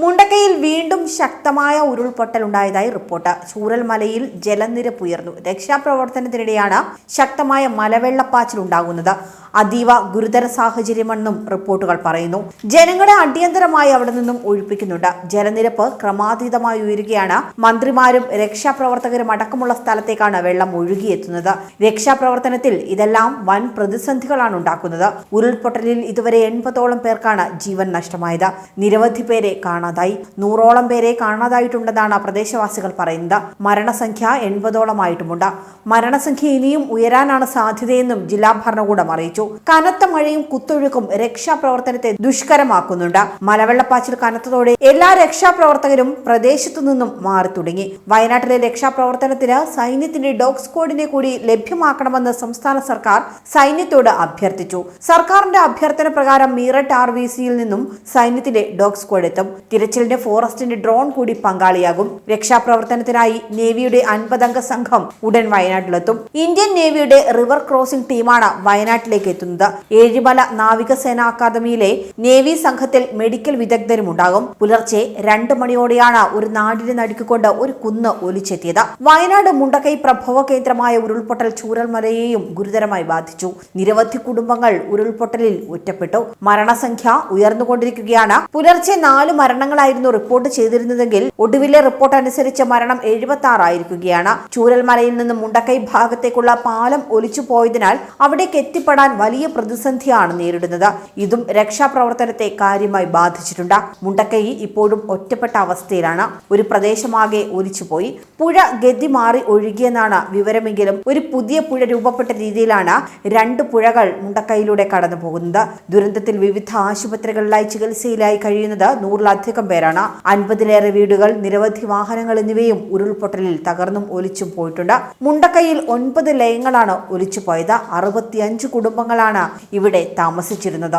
മുണ്ടക്കയിൽ വീണ്ടും ശക്തമായ ഉരുൾപൊട്ടൽ ഉണ്ടായതായി റിപ്പോർട്ട്. ചൂരൽമലയിൽ ജലനിരപ്പ് ഉയർന്നു. രക്ഷാപ്രവർത്തനത്തിനിടെയാണ് ശക്തമായ മലവെള്ളപ്പാച്ചിൽ ഉണ്ടാകുന്നത്. അതീവ ഗുരുതര സാഹചര്യമെന്നും റിപ്പോർട്ടുകൾ പറയുന്നു. ജനങ്ങളെ അടിയന്തരമായി അവിടെ നിന്നും ഒഴിപ്പിക്കുന്നുണ്ട്. ജലനിരപ്പ് ക്രമാതീതമായി ഉയരുകയാണ്. മന്ത്രിമാരും രക്ഷാപ്രവർത്തകരും അടക്കമുള്ള സ്ഥലത്തേക്കാണ് വെള്ളം ഒഴുകിയെത്തുന്നത്. രക്ഷാപ്രവർത്തനത്തിൽ ഇതെല്ലാം വൻ പ്രതിസന്ധികളാണ് ഉണ്ടാക്കുന്നത്. ഉരുൾപൊട്ടലിൽ ഇതുവരെ എൺപതോളം പേർക്കാണ് ജീവൻ നഷ്ടമായത്. നിരവധി പേരെ കാണാതായി. നൂറോളം പേരെ കാണാതായിട്ടുണ്ടെന്നാണ് പ്രദേശവാസികൾ പറയുന്നത്. മരണസംഖ്യ എൺപതോളമായിട്ടുമുണ്ട്. മരണസംഖ്യ ഇനിയും ഉയരാനാണ് സാധ്യതയെന്നും ജില്ലാ ഭരണകൂടം അറിയിച്ചു. കനത്ത മഴയും കുത്തൊഴുക്കും രക്ഷാപ്രവർത്തനത്തെ ദുഷ്കരമാക്കുന്നുണ്ട്. മലവെള്ളപ്പാച്ചിൽ കനത്തതോടെ എല്ലാ രക്ഷാപ്രവർത്തകരും പ്രദേശത്തു നിന്നും മാറി തുടങ്ങി. വയനാട്ടിലെ രക്ഷാപ്രവർത്തനത്തിന് സൈന്യത്തിന്റെ ഡോഗ് സ്ക്വാഡിനെ കൂടി ലഭ്യമാക്കണമെന്ന് സംസ്ഥാന സർക്കാർ സൈന്യത്തോട് അഭ്യർത്ഥിച്ചു. സർക്കാരിന്റെ അഭ്യർത്ഥന പ്രകാരം മീററ്റ് ആർ വി സിയിൽ നിന്നും സൈന്യത്തിന്റെ ഡോഗ് സ്ക്വാഡ് എത്തും. തിരച്ചിലിന്റെ ഫോറസ്റ്റിന്റെ ഡ്രോൺ കൂടി പങ്കാളിയാകും. രക്ഷാപ്രവർത്തനത്തിനായി നേവിയുടെ അൻപതംഗ സംഘം ഉടൻ വയനാട്ടിലെത്തും. ഇന്ത്യൻ നേവിയുടെ റിവർ ക്രോസിംഗ് ടീമാണ് വയനാട്ടിലേക്ക് എത്തുന്നത്. ഏഴിമല നാവികസേന അക്കാദമിയിലെ നേവി സംഘത്തിൽ മെഡിക്കൽ വിദഗ്ധരും ഉണ്ടാകും പുലർച്ചെ രണ്ട് മണിയോടെയാണ് ഒരു നാടിനെ നടുക്കിക്കൊണ്ട് ഒരു കുന്ന് ഒലിച്ചെത്തിയത്. വയനാട് മുണ്ടക്കൈ പ്രഭവ കേന്ദ്രമായ ഉരുൾപൊട്ടൽ ചൂരൽമലയെയും ഗുരുതരമായി ബാധിച്ചു. നിരവധി കുടുംബങ്ങൾ ഉരുൾപൊട്ടലിൽ ഒറ്റപ്പെട്ടു. മരണസംഖ്യ ഉയർന്നുകൊണ്ടിരിക്കുകയാണ്. പുലർച്ചെ നാല് മരണങ്ങളായിരുന്നു റിപ്പോർട്ട് ചെയ്തിരുന്നതെങ്കിൽ ഒടുവിലെ റിപ്പോർട്ട് അനുസരിച്ച് മരണം എഴുപത്തി ആറായിരിക്കുകയാണ് ചൂരൽമലയിൽ നിന്ന് മുണ്ടക്കൈ ഭാഗത്തേക്കുള്ള പാലം ഒലിച്ചു പോയതിനാൽ അവിടേക്ക് എത്തിപ്പെടാൻ വലിയ പ്രതിസന്ധിയാണ് നേരിടുന്നത്. ഇതും രക്ഷാപ്രവർത്തനത്തെ കാര്യമായി ബാധിച്ചിട്ടുണ്ട്. മുണ്ടക്കൈ ഇപ്പോഴും ഒറ്റപ്പെട്ട അവസ്ഥയിലാണ്. ഒരു പ്രദേശമാകെ ഒലിച്ചുപോയി പുഴ ഗതി മാറി ഒഴുകിയെന്നാണ് വിവരമെങ്കിലും ഒരു പുതിയ പുഴ രൂപപ്പെട്ട രീതിയിലാണ് രണ്ട് പുഴകൾ മുണ്ടക്കൈയിലൂടെ കടന്നു പോകുന്നത്. ദുരന്തത്തിൽ വിവിധ ആശുപത്രികളിലായി ചികിത്സയിലായി കഴിയുന്നത് നൂറിലധികം പേരാണ്. അൻപതിലേറെ വീടുകൾ നിരവധി വാഹനങ്ങൾ എന്നിവയും ഉരുൾപൊട്ടലിൽ തകർന്നും ഒലിച്ചും പോയിട്ടുണ്ട്. മുണ്ടക്കൈയിൽ ഒൻപത് ലയങ്ങളാണ് ഒലിച്ചുപോയത്. അറുപത്തിയഞ്ച് കുടുംബങ്ങളാണ് ഇവിടെ താമസിച്ചിരുന്നത്.